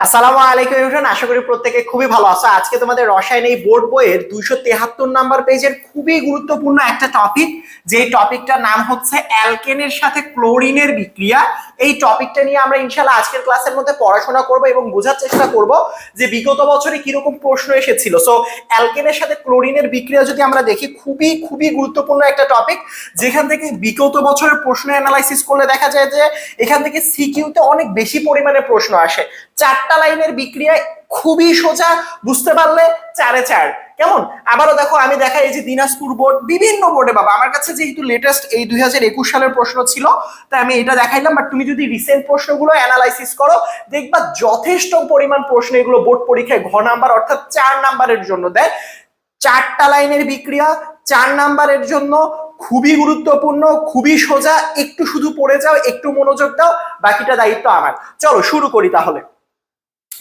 আসসালামু আলাইকুম এভরিওয়ান আশা করি প্রত্যেকে খুবই ভালো আছো। আজকে তোমাদের রসায়ন এই বোর্ড বইয়ের দুইশো তেহাত্তর নাম্বার পেজের খুবই গুরুত্বপূর্ণ একটা টপিক যে টপিকটার নাম হচ্ছে অ্যালকেনের সাথে ক্লোরিনের বিক্রিয়া। এই টপিকটা নিয়ে আমরা ইনশাল্লাহ আজকের ক্লাসের মধ্যে পড়াশোনা করব এবং বোঝার চেষ্টা করব যে বিগত বছরে কীরকম প্রশ্ন এসেছিল। সো অ্যালকেনের সাথে ক্লোরিনের বিক্রিয়া যদি আমরা দেখি, খুবই খুবই গুরুত্বপূর্ণ একটা টপিক যেখান থেকে বিগত বছরের প্রশ্ন অ্যানালাইসিস করলে দেখা যায় যে এখান থেকে সিকিউতে অনেক বেশি পরিমাণে প্রশ্ন আসে। চারটা লাইনের বিক্রিয়ায় খুবই সোজা, বুঝতে পারলে চারে চার। কেমন? আবারও দেখো, আমি দেখাই এই যে দিনাজপুর বোর্ড, বিভিন্ন বোর্ডে বাবা, আমার কাছে যেহেতু লেটেস্ট এই দুই হাজার একুশ সালের প্রশ্ন ছিল, তাই আমি এটা দেখাইলাম। বাট তুমি যদি রিসেন্ট প্রশ্নগুলো অ্যানালাইসিস করো, দেখবা যথেষ্ট পরিমাণ প্রশ্ন এগুলো বোর্ড পরীক্ষায় ঘ নাম্বার অর্থাৎ চার নাম্বারের জন্য দেয়। চারটা লাইনের বিক্রিয়া, চার নাম্বারের জন্য খুবই গুরুত্বপূর্ণ, খুবই সোজা, একটু শুধু পড়ে যাও, একটু মনোযোগ দাও, বাকিটা দায়িত্ব আমার। চলো, শুরু করি তাহলে।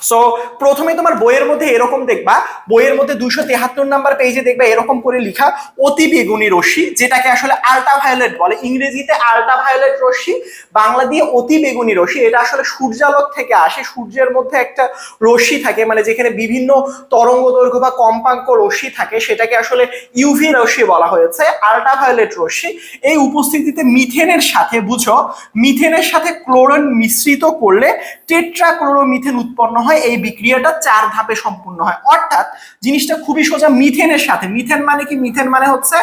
সো প্রথমে তোমার বইয়ের মধ্যে এরকম দেখবা, বইয়ের মধ্যে দুশো তেহাত্তর নাম্বার পেজে দেখবা এরকম করে লিখা অতি বেগুনি রশ্মি, যেটাকে আসলে আল্ট্রা ভায়োলেট বলে। ইংরেজিতে আল্ট্রা ভায়োলেট রশ্মি, বাংলা দিয়ে অতি বেগুনি রশ্মি, এটা আসলে সূর্যালোক থেকে আসে, সূর্যের মধ্যে একটা রশ্মি থাকে মানে যেখানে বিভিন্ন তরঙ্গ দৈর্ঘ্য বা কম্পাঙ্ক রশ্মি থাকে, সেটাকে আসলে ইউভি রশ্মি বলা হয়েছে আল্ট্রা ভায়োলেট রশ্মি। এই উপস্থিতিতে মিথেনের সাথে বুঝো, মিথেনের সাথে ক্লোরন মিশ্রিত করলে টেট্রাক্লোরোমিথেন উৎপন্ন হয়, এই বিক্রিয়াটা চার ধাপে সম্পূর্ণ হয়। অর্থাৎ জিনিসটা খুবই সোজা, মিথেনের সাথে। মিথেন মানে কি? মিথেন মানে হচ্ছে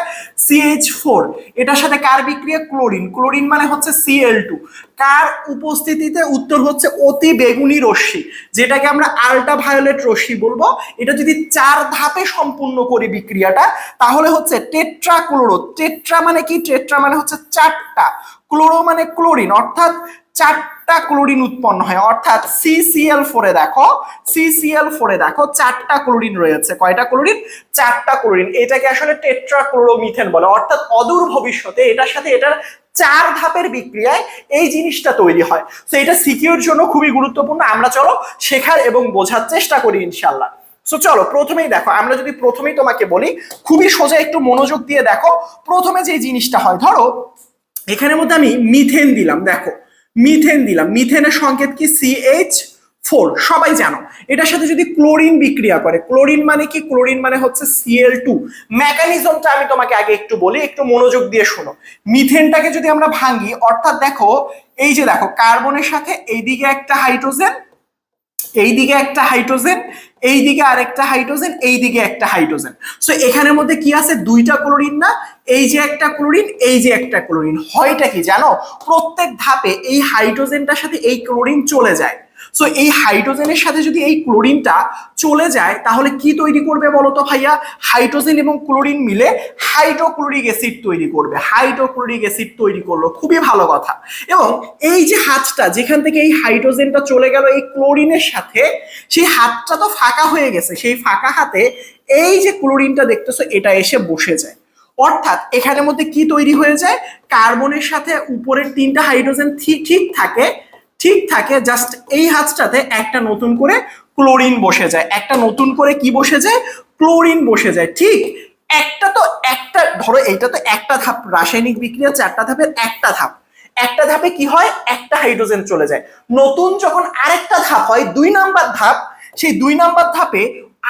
সিএইচ ফোর এটার সাথে কার বিক্রিয়া? ক্লোরিন। ক্লোরিন মানে হচ্ছে সিএল টু কার উপস্থিতিতে উত্তর হচ্ছে অতি বেগুনি রশ্মি, যেটাকে আমরা আল্ট্রা ভায়োলেট রশ্মি বলব। এটা যদি চার ধাপে সম্পূর্ণ করি বিক্রিয়াটা, তাহলে হচ্ছে টেট্রা ক্লোরো টেট্রা মানে কি? টেট্রা মানে হচ্ছে চারটা। ক্লোরো মানে ক্লোরিন অর্থাৎ চারটা ক্লোরিন উৎপন্ন হয়। অর্থাৎ সিসিএল ফোরে দেখো সিসিএল ফোরে দেখো, চারটা ক্লোরিন রয়েছে। কয়টা ক্লোরিন? চারটা ক্লোরিন। এটাকে আসলে টেট্রা ক্লোরোমিথেন বলে। অর্থাৎ অদূর ভবিষ্যতে এটার সাথে এটার চার ধাপের বিক্রিয়ায় এই জিনিসটা তৈরি হয়। তো এটা সিকিউর জন্য খুবই গুরুত্বপূর্ণ। আমরা চলো শেখার এবং বোঝার চেষ্টা করি ইনশাল্লাহ সো চলো প্রথমেই দেখো, আমরা যদি প্রথমেই তোমাকে বলি, খুবই সোজা একটু মনোযোগ দিয়ে দেখো। প্রথমে যে জিনিসটা হয়, ধরো, এখানের মধ্যে আমি মিথেন দিলাম, দেখো। মিথেন দিলাম। মিথেনের সংকেত কি? সিএইচ ফোর সবাই জানো। এটার সাথে যদি ক্লোরিন বিক্রিয়া করে, ক্লোরিন মানে কি? ক্লোরিন মানে হচ্ছে সিএল টু মেকানিজমটা আমি তোমাকে আগে একটু বলি, একটু মনোযোগ দিয়ে শোনো। মিথেনটাকে যদি আমরা ভাঙি, অর্থাৎ দেখো, এই যে দেখো, কার্বনের সাথে এইদিকে একটা হাইড্রোজেন এইদিকে একটা হাইড্রোজেন এই দিকে আরেকটা হাইড্রোজেন এই দিকে একটা হাইড্রোজেন। সো এখানের মধ্যে কি আছে? দুইটা ক্লোরিন না, এই যে একটা ক্লোরিন, এই যে একটা ক্লোরিন। হয়টা কি জানো? প্রত্যেক ধাপে এই হাইড্রোজেনটার সাথে এই ক্লোরিন চলে যায়। সো এই হাইড্রোজেনের সাথে যদি এই ক্লোরিনটা চলে যায়, তাহলে কি তৈরি করবে বলতো ভাইয়া? হাইড্রোজেন এবং ক্লোরিন মিলে হাইড্রোক্লোরিক অ্যাসিড তৈরি করবে। হাইড্রোক্লোরিক অ্যাসিড তৈরি করল। খুবই ভালো কথা। এবং এই যে হাতটা, যেখান থেকে এই হাইড্রোজেনটা চলে গেল এই ক্লোরিনের সাথে, সেই হাতটা তো ফাঁকা হয়ে গেছে। সেই ফাঁকা হাতে এই যে ক্লোরিনটা দেখতেছো, এটা এসে বসে যায়। অর্থাৎ এখানের মধ্যে কি তৈরি হয়ে যায়? কার্বনের সাথে উপরের তিনটা হাইড্রোজেন ঠিক থাকে। ঠিক থাকে জাস্ট এই হাতটাতে একটা নতুন করে ক্লোরিন বসে যায়। একটা নতুন করে কি বসে যায়? ক্লোরিন বসে যায়। ঠিক একটা তো একটা, ধরো এইটা তো একটা ধাপ, রাসায়নিক বিক্রিয়া চারটা ধাপের একটা ধাপ। একটা ধাপে কি হয়? একটা হাইড্রোজেন চলে যায়। নতুন যখন আরেকটা ধাপ হয়, দুই নাম্বার ধাপ, সেই দুই নাম্বার ধাপে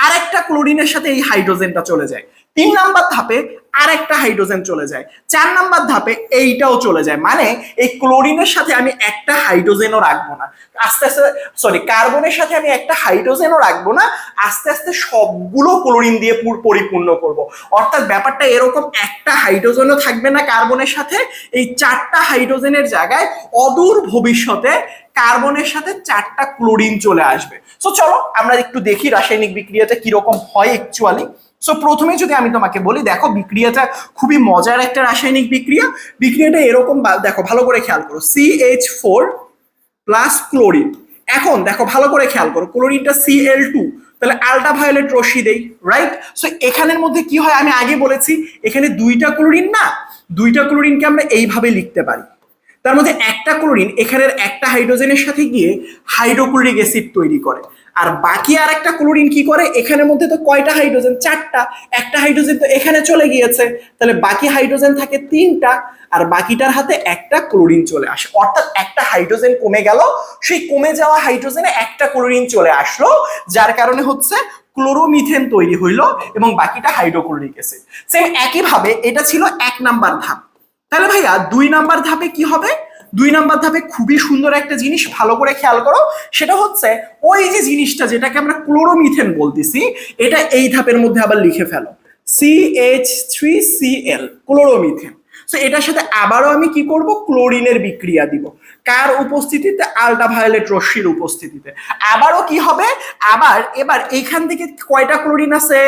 আরেকটা ক্লোরিনের সাথে এই হাইড্রোজেনটা চলে যায়। তিন নাম্বার ধাপে আরেকটা হাইড্রোজেন চলে যায়। চার নাম্বার ধাপে এইটাও চলে যায়। মানে এই ক্লোরিনের সাথে আমি একটা হাইড্রোজেনও রাখব না। আস্তে আস্তে সরি কার্বনের সাথে আমি একটা হাইড্রোজেনও রাখব না। আস্তে আস্তে সবগুলো ক্লোরিন দিয়ে পরিপূর্ণ করব। অর্থাৎ ব্যাপারটা এরকম একটা হাইড্রোজেনও থাকবে না কার্বনের সাথে। এই চারটা হাইড্রোজেনের জায়গায় অদূর ভবিষ্যতে কার্বনের সাথে চারটা ক্লোরিন চলে আসবে। সো চলো আমরা একটু দেখি রাসায়নিক বিক্রিয়াটা কীরকম হয় অ্যাকচুয়ালি সো প্রথমে যদি আমি তোমাকে বলি, দেখো বিক্রিয়াটা খুবই মজার একটা রাসায়নিক বিক্রিয়া। বিক্রিয়াটা এরকম দেখো, ভালো করে খেয়াল করো। সিএইচ ফোর প্লাস ক্লোরিন এখন দেখো, ভালো করে খেয়াল করো ক্লোরিনটা সিএল টু তাহলে আলট্রা ভায়োলেট রশ্মি দেই রাইট সো এখানের মধ্যে কি হয়? আমি আগে বলেছি, এখানে দুইটা ক্লোরিন না, দুইটা ক্লোরিনকে আমরা এইভাবে লিখতে পারি। তার মধ্যে একটা ক্লোরিন এখানের একটা হাইড্রোজেনের সাথে গিয়ে হাইড্রোক্লোরিক অ্যাসিড তৈরি করে। আর বাকি আর একটা ক্লোরিন কি করে? এখানের মধ্যে তো কয়টা হাইড্রোজেন? চারটা। একটা হাইড্রোজেন তো এখানে চলে গিয়েছে। তাহলে বাকি হাইড্রোজেন থাকে তিনটা, আর বাকিটার হাতে একটা ক্লোরিন চলে আসে। অর্থাৎ একটা হাইড্রোজেন কমে গেল, সেই কমে যাওয়া হাইড্রোজেনে একটা ক্লোরিন চলে আসলো, যার কারণে হচ্ছে ক্লোরোমিথেন তৈরি হইল এবং বাকিটা হাইড্রোক্লোরিক অ্যাসিড। সেম একইভাবে এটা ছিল এক নাম্বার ধাপ। তাহলে ভাইয়া দুই নাম্বার ধাপে কি হবে? দুই নাম্বার ধাপে খুবই সুন্দর একটা জিনিস ভালো করে খেয়াল করো। সেটা হচ্ছে ওই যে জিনিসটা যেটাকে আমরা ক্লোরোমিথেন বলতেছি, এটা এই ধাপের মধ্যে আবার লিখে ফেলো। H three C L chloromethane. So এটার সাথে আবারও আমি কি করব? ক্লোরিনের বিক্রিয়া দিব। কার উপস্থিতিতে? আল্ট্রাভায়োলেট রশ্মির উপস্থিতিতে। আবারও কি হবে? আবার, এবার এইখান থেকে কয়টা ক্লোরিন আছে?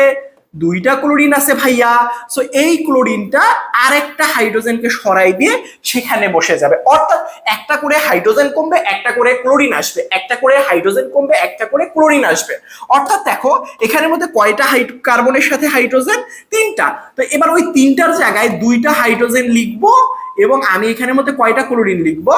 দুইটা ক্লোরিন আছে ভাইয়া। সো এই ক্লোরিনটা আরেকটা হাইড্রোজেনকে সরাই দিয়ে সেখানে বসে যাবে। অর্থাৎ একটা করে হাইড্রোজেন কমবে, একটা করে ক্লোরিন আসবে। একটা করে হাইড্রোজেন কমবে, একটা করে ক্লোরিন আসবে। অর্থাৎ দেখো, এখানের মধ্যে কয়টা হাইড কার্বনের সাথে হাইড্রোজেন তিনটা। তো এবার ওই তিনটার জায়গায় দুইটা হাইড্রোজেন লিখব এবং আমি এখানের মধ্যে কয়টা ক্লোরিন লিখব?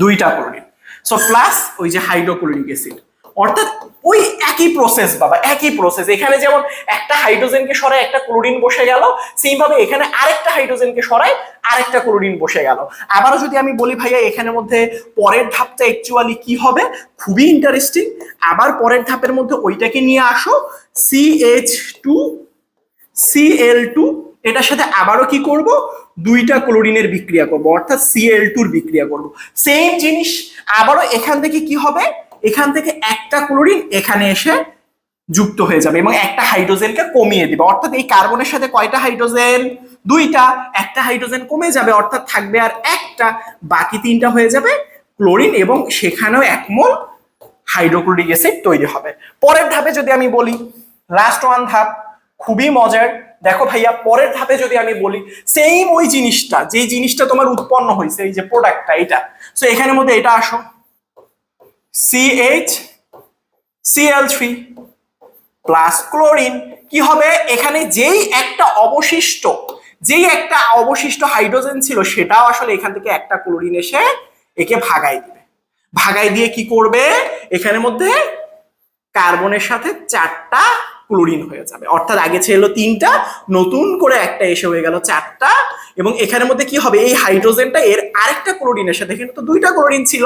দুইটা ক্লোরিন সো প্লাস ওই যে হাইড্রোক্লোরিক অ্যাসিড অর্থাৎ ওই একই প্রসেস বাবা, একই প্রসেস এখানে যেমন একটা হাইড্রোজেনকে সরায়, একটা ক্লোরিন বসে গেল সেইভাবে এখানে আরেকটা হাইড্রোজেনকে সরায়, আরেকটা ক্লোরিন বসে গেল। আবারও যদি আমি বলি, ভাইয়া, এখানের মধ্যে পরের ধাপটা অ্যাকচুয়ালি কি হবে? খুবই ইন্টারেস্টিং আবার পরের ধাপের মধ্যে ওইটাকে নিয়ে আসো C H two CL two এটার সাথে আবারও কি করব? দুইটা ক্লোরিনের বিক্রিয়া করব, অর্থাৎ সিএল টুর বিক্রিয়া করব। সেম জিনিস, আবারও এখান থেকে কি হবে? এখান থেকে একটা ক্লোরিন এখানে এসে যুক্ত হয়ে যাবে এবং একটা হাইড্রোজেনকে কমিয়ে দিবে। অর্থাৎ এই কার্বনের সাথে কয়টা হাইড্রোজেন? দুইটা। একটা হাইড্রোজেন কমে যাবে, অর্থাৎ থাকবে আর একটা। বাকি তিনটা হয়ে যাবে ক্লোরিন এবং সেখানেও এক মোল হাইড্রোক্লোরিক অ্যাসিড তৈরি হবে। পরের ধাপে যদি আমি বলি লাস্ট ওয়ান ধাপ, খুবই মজার। দেখো ভাইয়া, পরের ধাপে যদি আমি বলি সেম ওই জিনিসটা যে জিনিসটা তোমার উৎপন্ন হয়েছে, এই যে প্রোডাক্টটা এটা সো এখানের মধ্যে এটা আসো। সিএল থ্রি প্লাস ক্লোরিন কি হবে? এখানে যেই একটা অবশিষ্ট, যেই একটা অবশিষ্ট হাইড্রোজেন ছিল, সেটাও আসলে এখান থেকে একটা ক্লোরিন এসে একে ভাগাই দিবে। ভাগাই দিয়ে কি করবে? এখানের মধ্যে কার্বনের সাথে চারটা ক্লোরিন হয়ে যাবে। অর্থাৎ আগে ছিল তিনটা, নতুন করে একটা এসে হয়ে গেল চারটা। এবং এখানের মধ্যে কি হবে? এই হাইড্রোজেনটা এর আরেকটা ক্লোরিনের সাথে, এখানে তো দুইটা ক্লোরিন ছিল,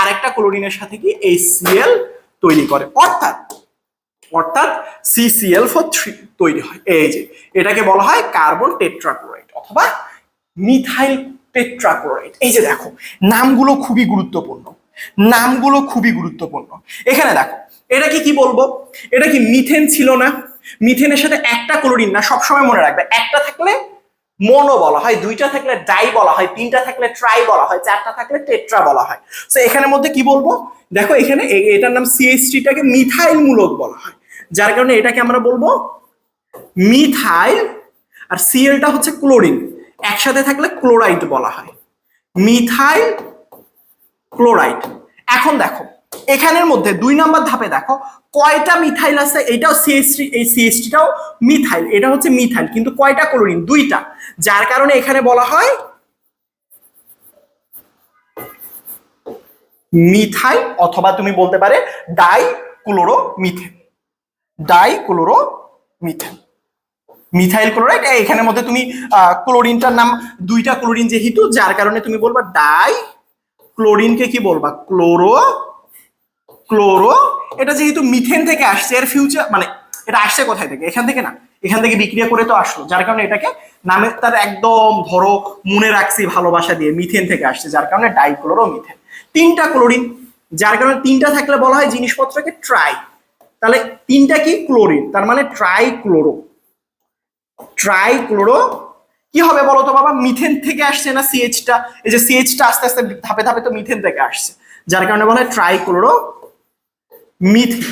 আরেকটা ক্লোরিনের সাথে কি এই সিএল তৈরি করে। অর্থাৎ অর্থাৎ সিসিএল থ্রি তৈরি হয়। এই যে, এটাকে বলা হয় কার্বন টেট্রাক্লোরাইড অথবা মিথাইল টেট্রাক্লোরাইড এই যে দেখো, নামগুলো খুবই গুরুত্বপূর্ণ। নামগুলো খুবই গুরুত্বপূর্ণ। এখানে দেখো, এটা কি কি বলব? এটা কি মিথেন ছিল না? মিথেনের সাথে একটা ক্লোরিন না, সবসময় মনে রাখবে, একটা থাকলে মনো বলা হয়, দুইটা থাকলে ডাই বলা হয়, তিনটা থাকলে ট্রাই বলা হয়, চারটা থাকলে টেট্রা বলা হয়। তো এখানের মধ্যে কি বলব? দেখো, এখানে এটার নাম সিএইচটিটাকে মিথাইল মূলক বলা হয়। যার কারণে এটাকে আমরা বলব মিথাইল, আর সিএলটা হচ্ছে ক্লোরিন। একসাথে থাকলে ক্লোরাইড বলা হয়। Methyl chloride. এখন দেখো এখানের মধ্যে দুই নম্বর ধাপে দেখো, কয়টা মিথাইল আছে? এটাও সিএসটি এই সিএসটিটাও মিথাইল, এটা হচ্ছে মিথাইল, কিন্তু কয়টা ক্লোরিন? দুইটা, যার কারণে এখানে বলা হয় মিথাইল অথবা তুমি বলতে পারে dichloromethane dichloromethane methyl chloride এখানের মধ্যে তুমি ক্লোরিনটার নাম, দুইটা ক্লোরিন যেহেতু, যার কারণে তুমি বলবা ডাই ক্লোরিনকে কি বলবা? ক্লোরো ক্লোরো, এটা যেহেতু মিথেন থেকে আসছে, এর ফিউচার মানে এটা আসছে কোথায় থেকে? এখান থেকে না, এখান থেকে বিক্রিয়া করে তো আসলো, যার কারণে এটাকে নামে তার একদম ধরো মনে রাখছি ভালোবাসা দিয়ে মিথেন থেকে আসছে, যার কারণে ডাইক্লোরো মিথেন। তিনটা ক্লোরিন, যার কারণে তিনটা থাকলে বলা হয় জিনিসপত্রকে ট্রাই। তাহলে তিনটা কি? ক্লোরিন, তার মানে ট্রাই ক্লোরো ট্রাই ক্লোরো কি হবে বলো তো বাবা? মিথেন থেকে আসছে না সিএইচটা এই যে সিএইচটা আস্তে আস্তে ধাপে ধাপে তো মিথেন থেকে আসছে। যার কারণে বলা হয় ট্রাই ক্লোরো মিথেন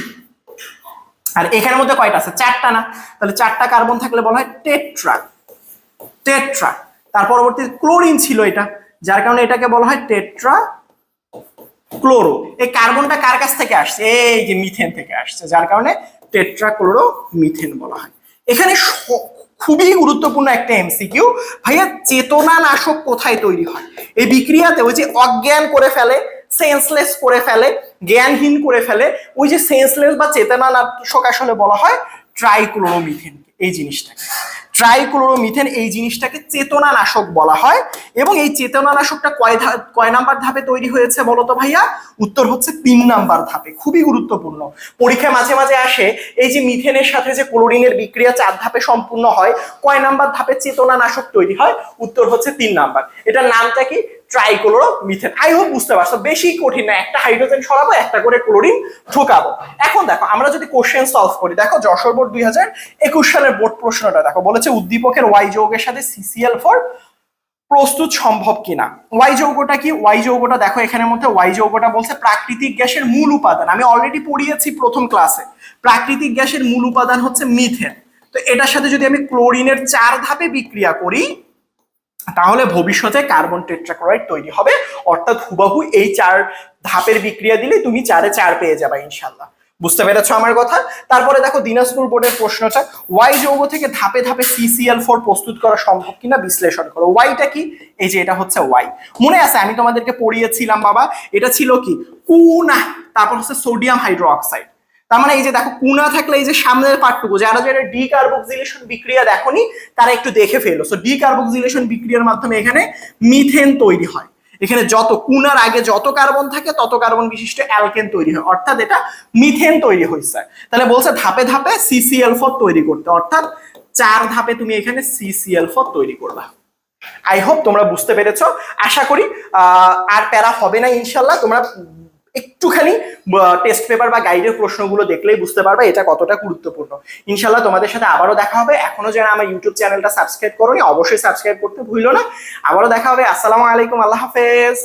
আর এখানের মধ্যে কয়টা আছে? চারটা না? তাহলে চারটা কার্বন থাকলে বলা হয় টেট্রা। টেট্রা। তার পরবর্তী ক্লোরিন ছিল এটা, যার কারণে এটাকে বলা হয় টেট্রা ক্লোরো। এই কার্বনটা কার কাছ থেকে আসছে? এই যে মিথেন থেকে আসছে, যার কারণে টেট্রা ক্লোরো মিথেন বলা হয়। এখানে খুবই গুরুত্বপূর্ণ একটা এমসিকিউ, ভাইয়া চেতনা নাশক কোথায় তৈরি হয়? এই বিক্রিয়াতে ওই যে অজ্ঞান করে ফেলে সেন্সলেস করে ফেলে, জ্ঞানহীন করে ফেলে, ওই যে সেন্সলেস বা চেতনা নাশক আসলে বলা হয় ট্রাইক্লোরোমিথেন এই জিনিসটাকে। ট্রাইক্লোরোমিথেন এই জিনিসটাকে চেতনা নাশক বলা হয় এবং এই চেতনা নাশকটা কয় কয় নাম্বার ধাপে তৈরি হয়েছে বলতো ভাইয়া? উত্তর হচ্ছে তিন নাম্বার ধাপে, খুবই গুরুত্বপূর্ণ। পরীক্ষায় মাঝে মাঝে আসে, এই যে মিথেনের সাথে যে ক্লোরিনের বিক্রিয়া চার ধাপে সম্পূর্ণ হয়, কয় নাম্বার ধাপে চেতনা নাশক তৈরি হয়? উত্তর হচ্ছে তিন নাম্বার। এটার নামটা কি? ট্রাইক্লোরো মিথেন আই হোপ বুঝতে পারছ, বেশি কঠিন না, একটা হাইড্রোজেন সরাবো, একটা করে ক্লোরিন ঢোকাবো। এখন দেখো, আমরা যদি কোশ্চেন সলভ করি, দেখো যশোর বোর্ড দুই হাজার একুশ সালের বোর্ড প্রশ্নটা দেখো, বলেছে উদ্দীপকের ওয়াই যৌগের সাথে সিসিএল ফোর প্রস্তুত সম্ভব কিনা? ওয়াই যৌগটা কি? ওয়াই যৌগটা দেখো এখানের মধ্যে ওয়াই যৌগটা বলছে প্রাকৃতিক গ্যাসের মূল উপাদান। আমি অলরেডি পড়িয়েছি প্রথম ক্লাসে প্রাকৃতিক গ্যাসের মূল উপাদান হচ্ছে মিথেন তো এটার সাথে যদি আমি ক্লোরিনের চার ধাপে বিক্রিয়া করি তাহলে ভবিষ্যতে কার্বন টেট্রাক্লোরাইড তৈরি হবে। অর্থাৎ হুবাহু এই চার ধাপের বিক্রিয়া দিলে তুমি চারে চার পেয়ে যাবে ইনশাল্লাহ বুঝতে পেরেছ আমার কথা? তারপরে দেখো দিনাজপুর বোর্ডের প্রশ্নটা, ওয়াই যৌগ থেকে ধাপে ধাপে সিসিএল ফোর প্রস্তুত করা সম্ভব কিনা বিশ্লেষণ করো। ওয়াইটা কি? এই যে এটা হচ্ছে ওয়াই। মনে আছে, আমি তোমাদেরকে পড়িয়েছিলাম বাবা, এটা ছিল কি? কুনা তারপর হচ্ছে সোডিয়াম হাইড্রো অক্সাইড তার মানে এই যে দেখো কুনা থাকলে এই যে সামনের পার্টটুকু যারা যারা ডি কার্বক্সিলেশন বিক্রিয়া দেখোনি, তারা একটু দেখে ফেলো। সো ডি কার্বক্সিলেশন বিক্রিয়ার মাধ্যমে এখানে মিথেন তৈরি হয়। এখানে যত কুনার আগে যত কার্বন থাকে, তত কার্বন বিশিষ্ট অ্যালকেন তৈরি হয়। অর্থাৎ এটা মিথেন তৈরি হয়েছে। তাহলে বলছে ধাপে ধাপে সিসিএল ফোর তৈরি করতে। অর্থাৎ চার ধাপে তুমি এখানে সিসিএল ফোর তৈরি করবা। আই হোপ তোমরা বুঝতে পেরেছ। আশা করি আর প্যারা হবে না ইনশাল্লাহ। তোমরা একটুখানি টেস্ট পেপার বা গাইডের প্রশ্নগুলো দেখলেই বুঝতে পারবে এটা কতটা গুরুত্বপূর্ণ। ইনশাল্লাহ তোমাদের সাথে আবারও দেখা হবে। এখনও যারা আমার ইউটিউব চ্যানেলটা সাবস্ক্রাইব করোনি, অবশ্যই সাবস্ক্রাইব করতে ভুলো না। আবারও দেখা হবে। আসসালামু আলাইকুম। আল্লাহ হাফেজ।